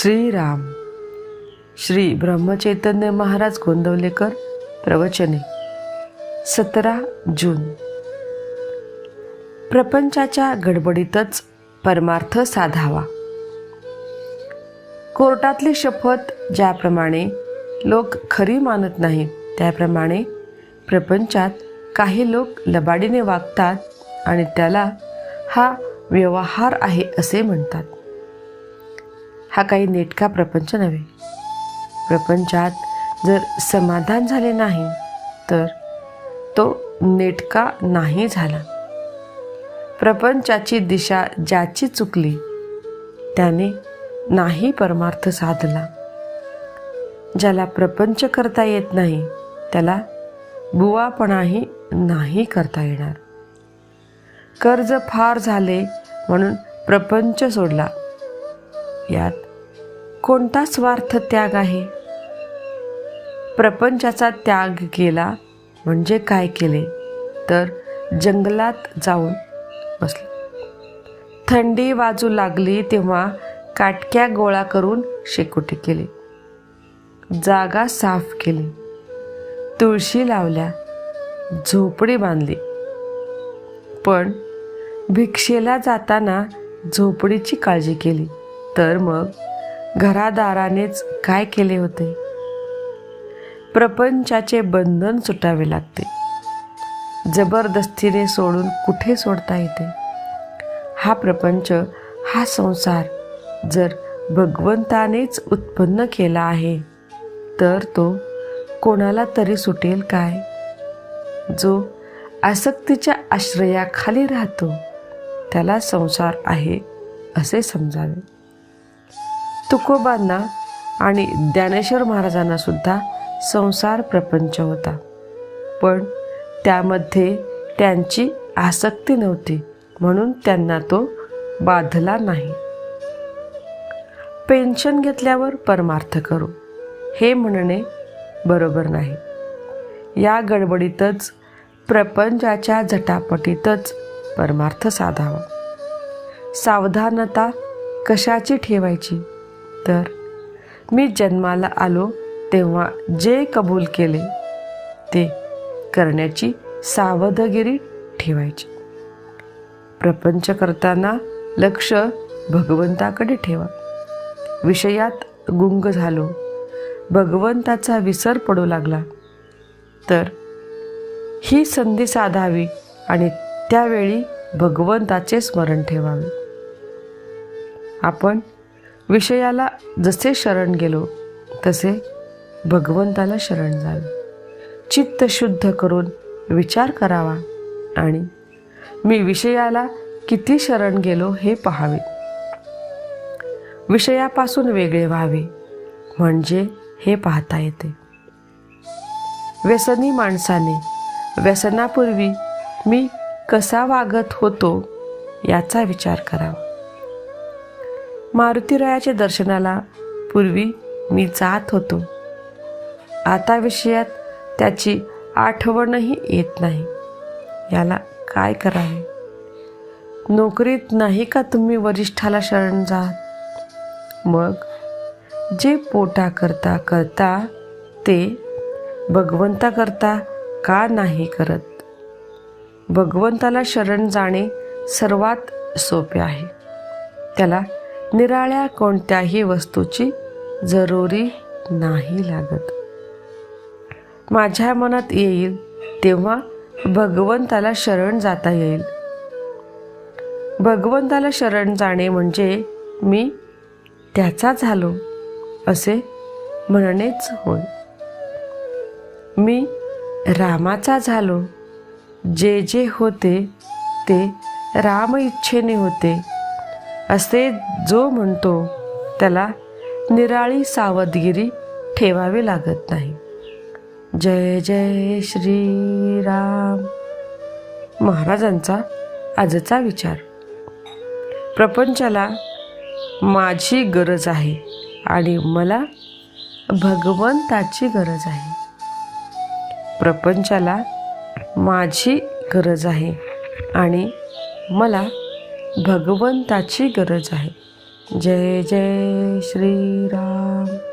श्रीराम. श्री ब्रह्मचैतन्य महाराज गोंदवलेकर प्रवचने. सतरा जून. प्रपंचाच्या गडबडीतच परमार्थ साधावा. कोर्टातली शपथ ज्याप्रमाणे लोक खरी मानत नाहीत त्याप्रमाणे प्रपंचात काही लोक लबाडीने वागतात आणि त्याला हा व्यवहार आहे असे म्हणतात. हा काही नेटका प्रपंच नव्हे. प्रपंचात जर समाधान झाले नाही तर तो नेटका नाही झाला. प्रपंचाची दिशा ज्याची चुकली त्याने नाही परमार्थ साधला. ज्याला प्रपंच करता येत नाही त्याला बुवापणाही नाही करता येणार. कर्ज फार झाले म्हणून प्रपंच सोडला. यात कोणता स्वार्थ त्याग आहे? प्रपंचाचा त्याग केला म्हणजे काय केले? तर जंगलात जाऊन बसले. थंडी वाजू लागली तेव्हा काटक्या गोळा करून शेकोटी केली. जागा साफ केली. तुळशी लावल्या. झोपडी बांधली. पण भिक्षेला जाताना झोपडीची काळजी केली. तर मग घरादारानेच काय केले होते? प्रपंचाचे बंधन सुटावे लागते. जबरदस्तीने सोडून कुठे सोडता येते? हा प्रपंच हा संसार जर भगवंतानेच उत्पन्न केला आहे तर तो कोणाला तरी सुटेल काय? जो आसक्तीच्या आश्रयाखाली राहतो त्याला संसार आहे असे समजावे. तुकोबांना आणि ज्ञानेश्वर महाराजांना सुद्धा संसार प्रपंच होता. पण त्यामध्ये त्यांची आसक्ती नव्हती म्हणून त्यांना तो बाधला नाही. पेन्शन घेतल्यावर परमार्थ करू हे म्हणणे बरोबर नाही. या गडबडीतच प्रपंचाच्या झटापटीतच परमार्थ साधावा. सावधानता कशाची ठेवायची? तर मी जन्माला आलो तेव्हा जे कबूल केले ते करण्याची सावधगिरी ठेवायची. प्रपंच करताना लक्ष भगवंताकडे ठेवा. विषयात गुंग झालो भगवंताचा विसर पडू लागला. तर ही संधी साधावी आणि त्यावेळी भगवंताचे स्मरण ठेवावे. आपण विषयाला जसे शरण गेलो तसे भगवंताला शरण जावे चित्त शुद्ध करून विचार करावा आणि मी विषयाला किती शरण गेलो हे पहावे. विषयापासून वेगळे व्हावे म्हणजे हे पाहता येते. व्यसनी माणसाने व्यसनापूर्वी मी कसा वागत होतो याचा विचार करावा. मारुतीरायाच्या दर्शनाला पूर्वी मी जात होतो. आता विषयात त्याची आठवणही येत नाही. याला काय करावे? नोकरीत नाही का तुम्ही वरिष्ठाला शरण जात? मग जे पोटा करता करता ते भगवंता करता का नाही करत? भगवंताला शरण जाणे सर्वात सोपे आहे. त्याला निराळ्या कोणत्याही वस्तूची जरुरी नाही लागत. माझ्या मनात येईल तेव्हा भगवंताला शरण जाता येईल. भगवंताला शरण जाणे म्हणजे मी त्याचा झालो असे म्हणणेच होय. मी रामाचा झालो जे जे होते ते राम इच्छेने होते. असे जो म्हणतो त्याला निराळी सावधगिरी ठेवावी लागत नाही. जय जय श्री राम. महाराजांचा आजचा विचार. प्रपंचाला माझी गरज आहे आणि मला भगवंताची गरज आहे. प्रपंचाला माझी गरज आहे आणि मला भगवंताची गरज आहे. जय जय श्रीराम.